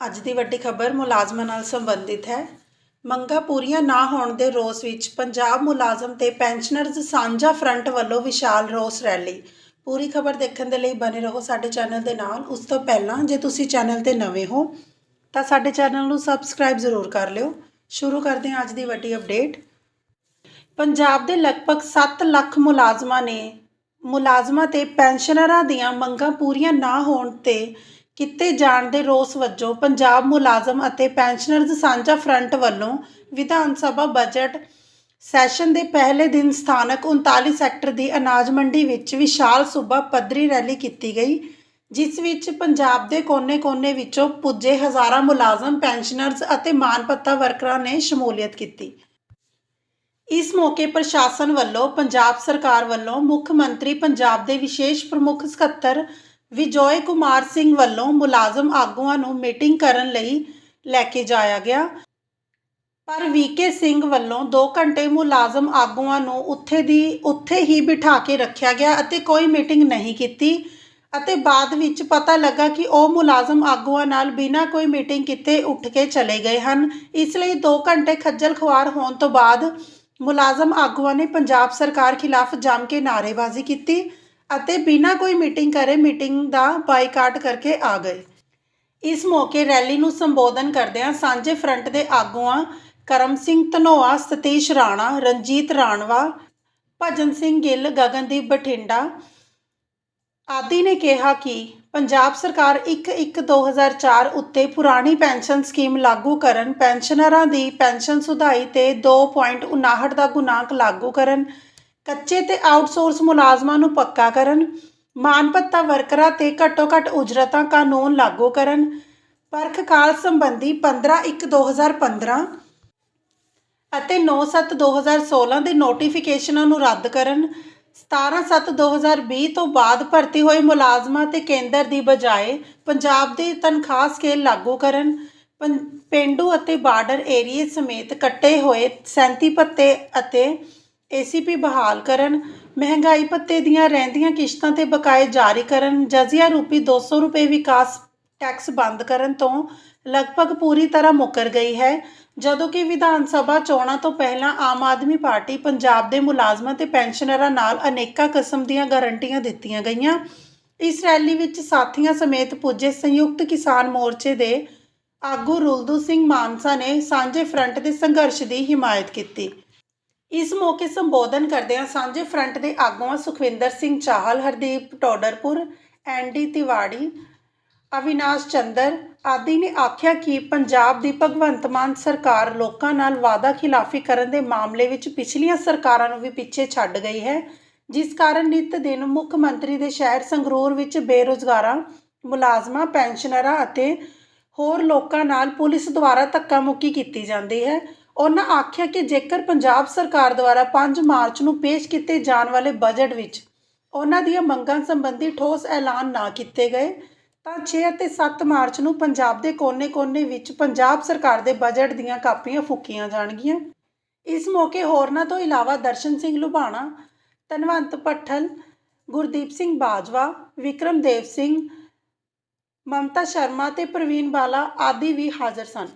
ਅੱਜ ਦੀ ਵੱਡੀ ਖਬਰ ਮੁਲਾਜ਼ਮਾਂ ਨਾਲ ਸੰਬੰਧਿਤ ਹੈ। ਮੰਗਾਂ ਪੂਰੀਆਂ ਨਾ ਹੋਣ ਦੇ ਰੋਸ ਵਿੱਚ ਪੰਜਾਬ ਮੁਲਾਜ਼ਮ ਤੇ ਪੈਨਸ਼ਨਰਜ਼ ਸਾਂਝਾ ਫਰੰਟ ਵੱਲੋਂ ਵਿਸ਼ਾਲ ਰੋਸ ਰੈਲੀ। ਪੂਰੀ ਖਬਰ ਦੇਖਣ ਦੇ ਲਈ ਬਨੇ ਰਹੋ ਸਾਡੇ ਚੈਨਲ ਦੇ ਨਾਲ। ਉਸ ਤੋਂ ਪਹਿਲਾਂ ਜੇ ਤੁਸੀਂ ਚੈਨਲ ਤੇ ਨਵੇਂ ਹੋ, ਤਾਂ ਸਾਡੇ ਚੈਨਲ ਨੂੰ ਸਬਸਕ੍ਰਾਈਬ ਜ਼ਰੂਰ ਕਰ ਲਿਓ। ਸ਼ੁਰੂ ਕਰਦੇ ਹਾਂ ਅੱਜ ਦੀ ਵੱਡੀ ਅਪਡੇਟ। ਪੰਜਾਬ ਦੇ ਲਗਭਗ 7 ਲੱਖ ਮੁਲਾਜ਼ਮਾਂ ਨੇ ਮੁਲਾਜ਼ਮਾਂ ਤੇ ਪੈਨਸ਼ਨਰਾਂ ਦੀਆਂ ਮੰਗਾਂ ਪੂਰੀਆਂ ਨਾ ਹੋਣ ਤੇ ਕੀਤੇ ਜਾਣ ਦੇ ਰੋਸ ਵਜੋਂ ਪੰਜਾਬ ਮੁਲਾਜ਼ਮ ਅਤੇ ਪੈਨਸ਼ਨਰਜ਼ ਸਾਂਝਾ ਫਰੰਟ ਵੱਲੋਂ ਵਿਧਾਨ ਸਭਾ ਬਜਟ ਸੈਸ਼ਨ ਦੇ ਪਹਿਲੇ ਦਿਨ ਸਥਾਨਕ 39 ਸੈਕਟਰ ਦੀ ਅਨਾਜ ਮੰਡੀ ਵਿੱਚ ਵਿਸ਼ਾਲ ਸੂਬਾ ਪੱਧਰੀ ਰੈਲੀ ਕੀਤੀ ਗਈ, ਜਿਸ ਵਿੱਚ ਪੰਜਾਬ ਦੇ ਕੋਨੇ-ਕੋਨੇ ਵਿੱਚੋਂ ਪੁੱਜੇ ਹਜ਼ਾਰਾਂ ਮੁਲਾਜ਼ਮ, ਪੈਨਸ਼ਨਰਜ਼ ਅਤੇ ਮਾਨਪੱਤਾ ਵਰਕਰਾਂ ਨੇ ਸ਼ਮੂਲੀਅਤ ਕੀਤੀ। ਇਸ ਮੌਕੇ ਪ੍ਰਸ਼ਾਸਨ ਵੱਲੋਂ ਪੰਜਾਬ ਸਰਕਾਰ ਵੱਲੋਂ ਮੁੱਖ ਮੰਤਰੀ ਪੰਜਾਬ ਦੇ ਵਿਸ਼ੇਸ਼ ਪ੍ਰਮੁੱਖ ਸਕੱਤਰ ਵਿਜੋਏ ਕੁਮਾਰ ਸਿੰਘ ਵੱਲੋਂ ਮੁਲਾਜ਼ਮ ਆਗੂਆਂ ਨੂੰ ਮੀਟਿੰਗ ਕਰਨ ਲਈ ਲੈ ਕੇ ਜਾਇਆ ਗਿਆ। ਪਰ ਵੀਕੇ ਸਿੰਘ ਵੱਲੋਂ 2 ਘੰਟੇ ਮੁਲਾਜ਼ਮ ਆਗੂਆਂ ਨੂੰ ਉੱਥੇ ਦੀ, ਉੱਥੇ ਹੀ ਬਿਠਾ ਕੇ ਰੱਖਿਆ ਗਿਆ ਅਤੇ ਕੋਈ ਮੀਟਿੰਗ ਨਹੀਂ ਕੀਤੀ ਅਤੇ ਬਾਅਦ ਵਿੱਚ ਪਤਾ ਲੱਗਾ ਕਿ ਉਹ ਮੁਲਾਜ਼ਮ ਆਗੂਆਂ ਨਾਲ ਬਿਨਾਂ ਕੋਈ ਮੀਟਿੰਗ ਕੀਤੇ ਉੱਠ ਕੇ ਚਲੇ ਗਏ ਹਨ। ਇਸ ਲਈ 2 ਘੰਟੇ ਖੱਜਲ ਖੁਆਰ ਹੋਣ ਤੋਂ ਬਾਅਦ ਮੁਲਾਜ਼ਮ ਆਗੂਆਂ ਨੇ ਪੰਜਾਬ ਸਰਕਾਰ ਖਿਲਾਫ ਜੰਮ ਕੇ ਨਾਅਰੇਬਾਜ਼ੀ ਕੀਤੀ। ਅਤੇ ਬਿਨਾਂ ਕੋਈ ਮੀਟਿੰਗ ਕਰੇ ਮੀਟਿੰਗ ਦਾ ਬਾਈਕਾਟ ਕਰਕੇ ਆ ਗਏ। ਇਸ ਮੌਕੇ ਰੈਲੀ ਨੂੰ ਸੰਬੋਧਨ ਕਰਦਿਆਂ ਸਾਂਝੇ ਫਰੰਟ ਦੇ ਆਗੂਆਂ ਕਰਮ ਸਿੰਘ ਧਨੋਆ, ਸਤੀਸ਼ ਰਾਣਾ, ਰਣਜੀਤ ਰਾਣਵਾ, ਭਜਨ ਸਿੰਘ ਗਿੱਲ, ਗਗਨਦੀਪ ਬਠਿੰਡਾ ਆਦਿ ਨੇ ਕਿਹਾ ਕਿ ਪੰਜਾਬ ਸਰਕਾਰ 1-1-2004 ਉੱਤੇ ਪੁਰਾਣੀ ਪੈਨਸ਼ਨ ਸਕੀਮ ਲਾਗੂ ਕਰਨ, ਪੈਨਸ਼ਨਰਾਂ ਦੀ ਪੈਨਸ਼ਨ ਸੁਧਾਈ ਤੇ 2.59 ਦਾ ਗੁਣਾਂਕ ਲਾਗੂ ਕਰਨ ਕੱਚੇ ਤੇ ਆਊਟਸੋਰਸ ਮੁਲਾਜ਼ਮਾਂ ਨੂੰ ਪੱਕਾ ਕਰਨ ਮਾਨਪੱਤਾ ਵਰਕਰਾਂ ਤੇ ਘੱਟੋ-ਘੱਟ ਉਜਰਤਾਂ ਕਾਨੂੰਨ ਲਾਗੂ ਕਰਨ, ਪਰਖ ਕਾਲ ਸੰਬੰਧੀ 15-1-2015 ਅਤੇ 9-7-2016 ਦੇ ਨੋਟੀਫਿਕੇਸ਼ਨਾਂ ਨੂੰ ਰੱਦ ਕਰਨ 17-7-2020 ਤੋਂ ਬਾਅਦ ਭਰਤੀ ਹੋਏ ਮੁਲਾਜ਼ਮਾਂ ਤੇ ਕੇਂਦਰ ਦੀ ਬਜਾਏ ਪੰਜਾਬ ਦੇ ਤਨਖਾਹ ਸਕੇਲ ਲਾਗੂ ਕਰਨ, ਪੰ- ਪੇਂਡੂ ਅਤੇ ਬਾਰਡਰ ਏਰੀਏ ਸਮੇਤ ਕੱਟੇ ਹੋਏ 37 ਭੱਤੇ ਅਤੇ ਏਸੀਪੀ ਬਹਾਲ ਕਰਨ, ਮਹਿੰਗਾਈ ਭੱਤੇ ਦੀਆਂ ਰਹਿੰਦੀਆਂ ਕਿਸ਼ਤਾਂ ਤੇ ਬਕਾਏ ਜਾਰੀ ਕਰਨ, ਜਜ਼ੀਆ ਰੂਪੀ 200 ਰੁਪਏ ਵਿਕਾਸ ਟੈਕਸ ਬੰਦ ਕਰਨ ਤੋਂ ਲਗਭਗ ਪੂਰੀ ਤਰ੍ਹਾਂ ਮੁੱਕਰ ਗਈ ਹੈ, ਜਦੋਂ ਕਿ ਵਿਧਾਨ ਸਭਾ ਚੋਣਾਂ ਤੋਂ ਪਹਿਲਾਂ ਆਮ ਆਦਮੀ ਪਾਰਟੀ ਪੰਜਾਬ ਦੇ ਮੁਲਾਜ਼ਮਾਂ ਤੇ ਪੈਨਸ਼ਨਰਾਂ ਨਾਲ ਅਨੇਕਾਂ ਕਿਸਮ ਦੀਆਂ ਗਾਰੰਟੀਆਂ ਦਿੱਤੀਆਂ ਗਈਆਂ। ਇਸ ਰੈਲੀ ਵਿੱਚ ਸਾਥੀਆਂ ਸਮੇਤ ਪੁੱਜੇ ਸੰਯੁਕਤ ਕਿਸਾਨ ਮੋਰਚੇ ਦੇ ਆਗੂ ਰੁਲਦੂ ਸਿੰਘ ਮਾਨਸਾ ਨੇ ਸਾਂਝੇ ਫਰੰਟ ਦੇ ਸੰਘਰਸ਼ ਦੀ ਹਿਮਾਇਤ ਕੀਤੀ। ਇਸ ਮੌਕੇ ਸੰਬੋਧਨ ਕਰਦਿਆਂ ਸਾਂਝੇ ਫਰੰਟ ਦੇ ਆਗੂਆਂ ਸੁਖਵਿੰਦਰ ਸਿੰਘ ਚਾਹਲ, ਹਰਦੀਪ ਟੋਡਰਪੁਰ ਐਨਡੀ ਤਿਵਾੜੀ, ਅਵਿਨਾਸ਼ ਚੰਦਰ ਆਦਿ ਨੇ ਆਖਿਆ ਕਿ ਪੰਜਾਬ ਦੀ ਭਗਵੰਤ ਮਾਨ ਸਰਕਾਰ ਲੋਕਾਂ ਨਾਲ ਵਾਅਦਾ ਖਿਲਾਫੀ ਕਰਨ ਦੇ ਮਾਮਲੇ ਵਿੱਚ ਪਿਛਲੀਆਂ ਸਰਕਾਰਾਂ ਨੂੰ ਵੀ ਪਿੱਛੇ ਛੱਡ ਗਈ ਹੈ, ਜਿਸ ਕਾਰਨ ਨਿਤ ਦਿਨ ਮੁੱਖ ਮੰਤਰੀ ਦੇ ਸ਼ਹਿਰ ਸੰਗਰੂਰ ਵਿੱਚ ਬੇਰੁਜ਼ਗਾਰਾਂ, ਮੁਲਾਜ਼ਮਾਂ, ਪੈਨਸ਼ਨਰਾਂ ਅਤੇ ਹੋਰ ਲੋਕਾਂ ਨਾਲ ਪੁਲਿਸ ਦੁਆਰਾ ਧੱਕਾ ਮੁੱਕੀ ਕੀਤੀ ਜਾਂਦੀ ਹੈ। ਉਹਨਾਂ ਆਖਿਆ ਕਿ ਜੇਕਰ ਪੰਜਾਬ ਸਰਕਾਰ ਦੁਆਰਾ 5 ਮਾਰਚ ਨੂੰ ਪੇਸ਼ ਕੀਤੇ ਜਾਣ ਵਾਲੇ ਬਜਟ ਵਿੱਚ ਉਹਨਾਂ ਦੀਆਂ ਮੰਗਾਂ ਸੰਬੰਧੀ ਠੋਸ ਐਲਾਨ ਨਾ ਕੀਤੇ ਗਏ, ਤਾਂ 6 ਅਤੇ 7 ਮਾਰਚ ਨੂੰ ਪੰਜਾਬ ਦੇ ਕੋਨੇ-ਕੋਨੇ ਵਿੱਚ ਪੰਜਾਬ ਸਰਕਾਰ ਦੇ ਬਜਟ ਦੀਆਂ ਕਾਪੀਆਂ ਫੂਕੀਆਂ ਜਾਣਗੀਆਂ। ਇਸ ਮੌਕੇ ਹੋਰਨਾਂ ਤੋਂ ਇਲਾਵਾ ਦਰਸ਼ਨ ਸਿੰਘ ਲੁਬਾਣਾ ਧਨਵੰਤ ਪੱਠਲ ਗੁਰਦੀਪ ਸਿੰਘ ਬਾਜਵਾ ਵਿਕਰਮਦੇਵ ਸਿੰਘ, ਮਮਤਾ ਸ਼ਰਮਾ ਤੇ ਪ੍ਰਵੀਨ ਬਾਲਾ ਆਦਿ ਵੀ ਹਾਜ਼ਰ ਸਨ।